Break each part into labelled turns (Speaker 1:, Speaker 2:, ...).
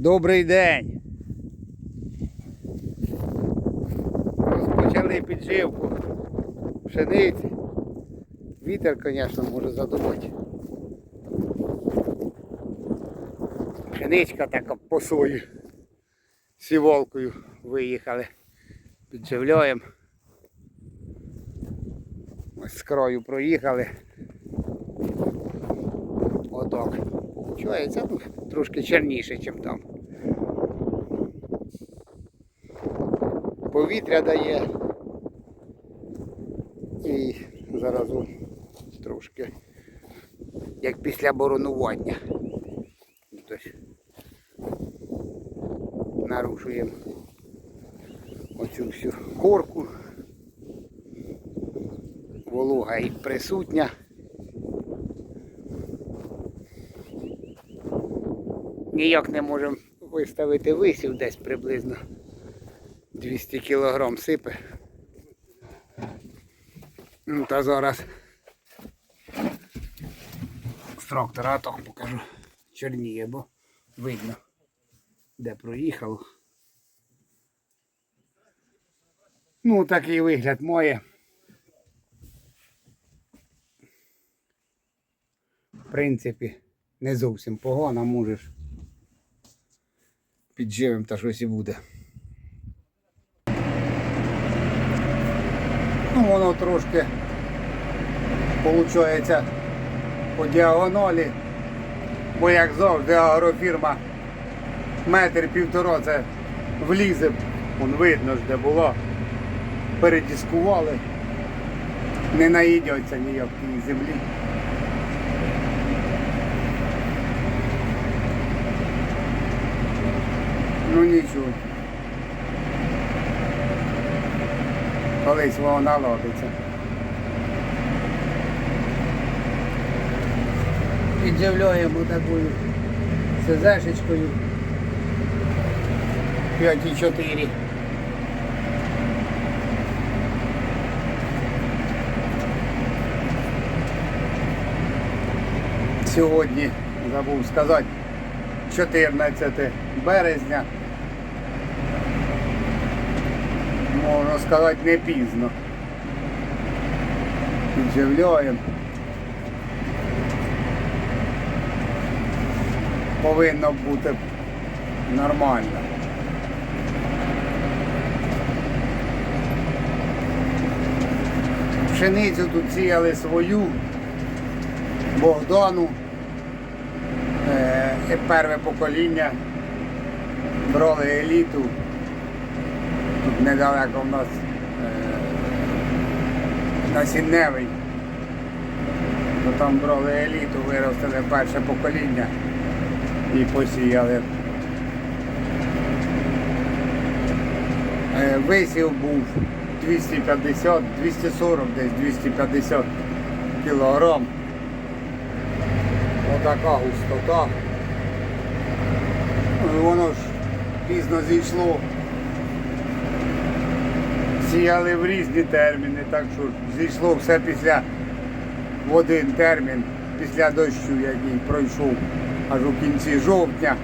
Speaker 1: Добрий день. Розпочали підживку пшениці. Вітер, звісно, може задувати. Пшеничка така по сою. Сіволкою виїхали. Підживляємо. Ось з краю проїхали. Отак. Ну, трошки черніше, ніж там. Повітря дає. І зараз трошки як після боронування. Нарушуємо оцю всю корку. Волога і присутня. Ніяк не можемо виставити висів десь приблизно 200 кг сипе. Ну та зараз з трактора так покажу. Чорніє, бо видно, де проїхав. Ну, такий вигляд має. В принципі, не зовсім погано, можеш підживим та щось і буде. Воно трошки виходить по діагоналі, бо як завжди агрофірма метр півтора це влізе, вон видно ж де було. Передіскували, не наїдяться ніяк тій землі. Ну нічого. Колись воно наладиться. Підживляємо такою СЗшечкою 5,4. Сьогодні забув сказати 14 березня. Можна сказати не пізно. Підживляємо. Повинно бути нормально. Пшеницю тут сіяли свою, Богдану. Е, перше покоління брали еліту. Недалеко в нас е, насінневий. То там брали еліту, виростили перше покоління і посіяли. Е, Висів був 250, 240 десь 250 кілограм. Отака густота. Воно ж пізно зійшло. Сіяли в різні терміни, так що зійшло все після в один термін, після дощу, який пройшов аж у кінці жовтня.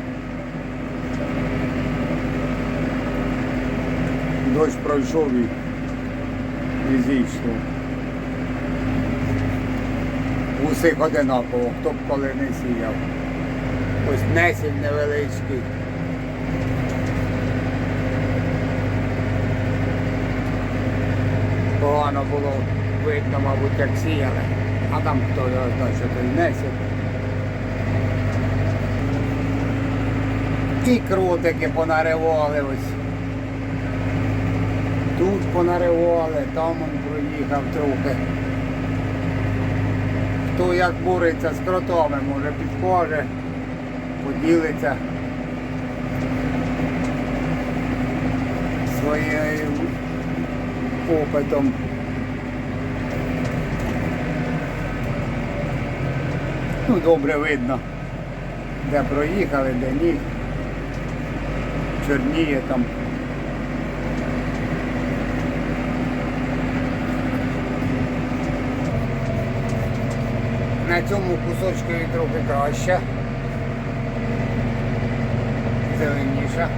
Speaker 1: Дощ пройшов і, і зійшло. Усіх одинаково, хто б коли не сіяв. Ось несів невеличкий. Погано було видно, мабуть, як сіяли. А там хто його знає, що той несів. І крутики понаривали ось. Тут понаривали, там он проїхав трохи. Хто як бореться з кротами, може підкаже, поділиться своїм опитом. Ну, добре видно, де проїхали, де ні. Чорніє там. На цьому кусочкові трохи краще. зеленіша.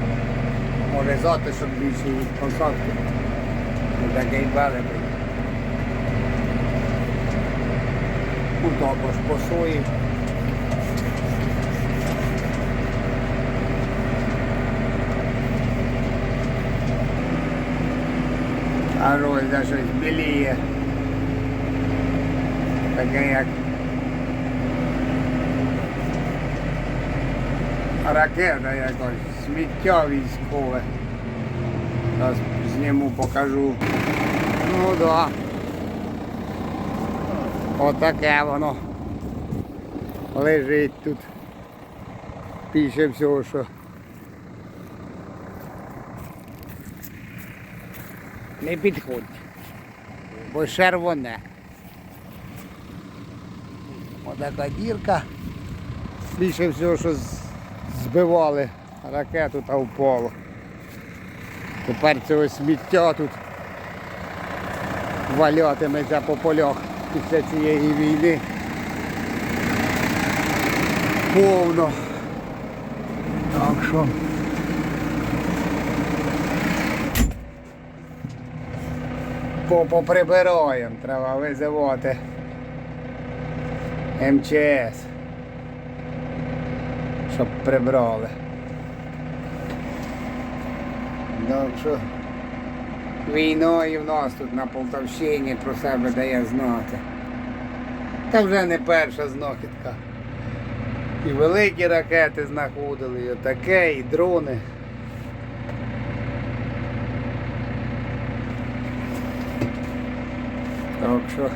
Speaker 1: Може затишок більший від посадки. Ну такий великий. Ну також по сої. А роза щось біліє. Таке як ракета якось, сміття військове. Зараз зніму, покажу. Ну да. Отаке воно. Лежить тут. Більше всього, що. Не підходь. Бо червоне. Отака дірка. Більше всього, що збивали ракету та впало. Тепер цього сміття тут валятиметься по полях після цієї війни. Повно. Так що. Поприбираємо, треба визивати МЧС. Щоб прибрали. Так що війною в нас тут на Полтавщині про себе дає знати. Та вже не перша знахідка. І великі ракети знаходили, і отаке, і дрони. Так що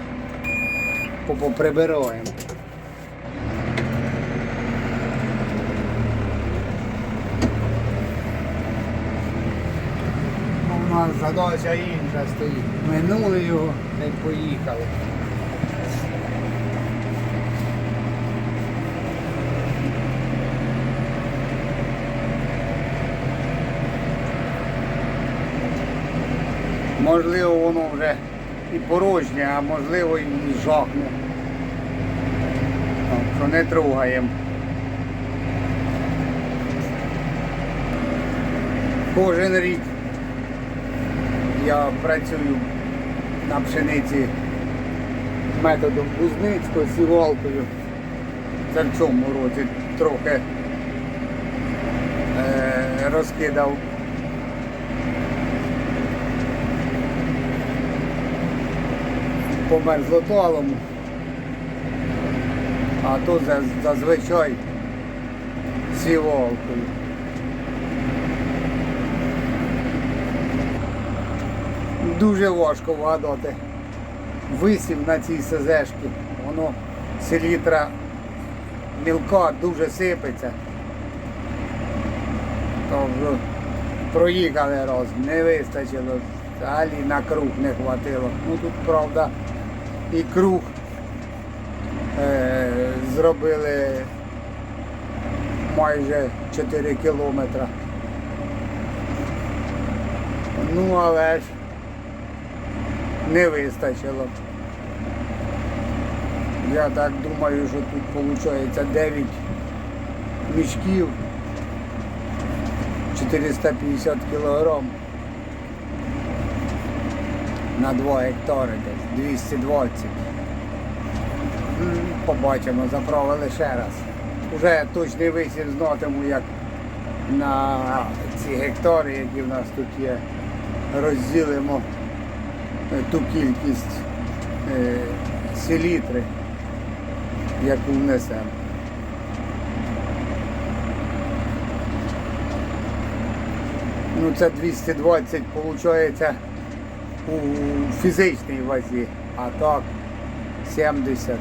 Speaker 1: поприбираємо. Ну, У нас задача інша стоїть. Минули його й поїхали. Можливо, воно вже і порожнє, а можливо і жахне. Що не трогаємо. Кожен рік я працюю на пшениці методом Кузницького сівалкою. Це в цьому році трохи е, розкидав по мерзлоталому, а то зазвичай сівалкою. Дуже важко вгадати висів на цій СЗшці. Воно селітра мілка дуже сипеться. Тобто проїхали раз, не вистачило, взагалі на круг не хватило. Ну тут, правда, і круг е, зробили майже 4 кілометри. Ну, але ж не вистачило. Я так думаю, що тут виходить 9 мішків 450 кілограм на 2 гектари десь 220. Побачимо, заправили ще раз. Уже точний висів знатиму, як на ці гектари, які в нас тут є, розділимо е, ту кількість е, селітри, яку внесемо. Ну це 220 виходить у фізичній вазі, а так 70.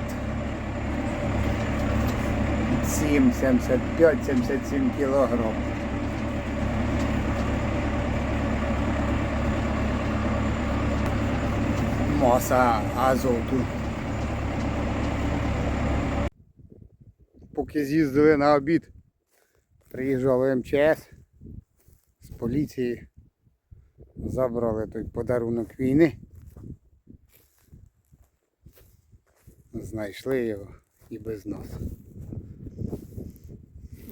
Speaker 1: 7, 75, 77 кілограм. Маса азоту. Поки з'їздили на обід, приїжджали МЧС з поліції, Забрали той подарунок війни. Знайшли його і без носу.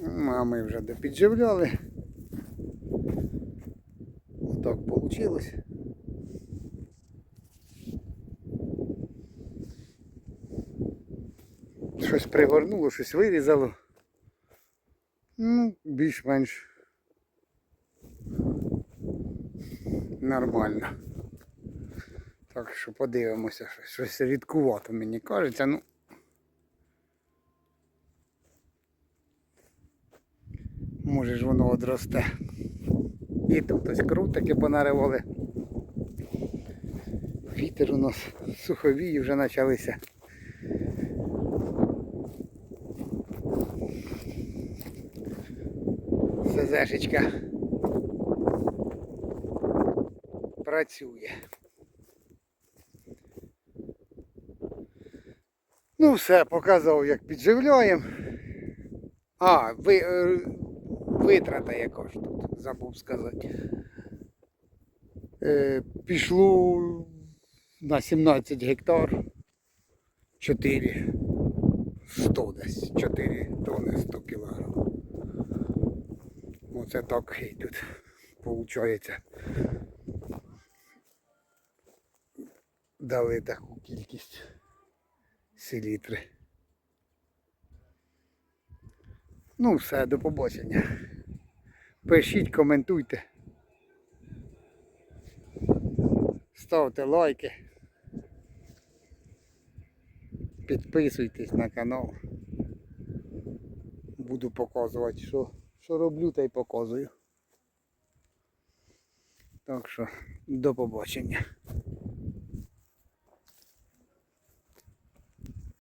Speaker 1: Мами вже допідживляли. Отак вийшло. Щось пригорнуло, щось вирізало. Ну, більш-менш нормально. Так що подивимося, щось, рідкувато мені кажеться. Ну. Може ж воно одросте. І тут ось крутики понаривали. Вітер у нас суховії вже почалися. СЗшечка працює. Ну все, показав, як підживляємо. А, ви, е, витрата ж тут, забув сказати. Е, пішло на 17 гектар 4 100 десь, 4 тони 100 кілограм. Оце так і тут виходить. Дали таку кількість селітри. Ну все, до побачення. Пишіть, коментуйте. Ставте лайки. Підписуйтесь на канал. Буду показувати, що, що роблю та й показую. Так що до побачення.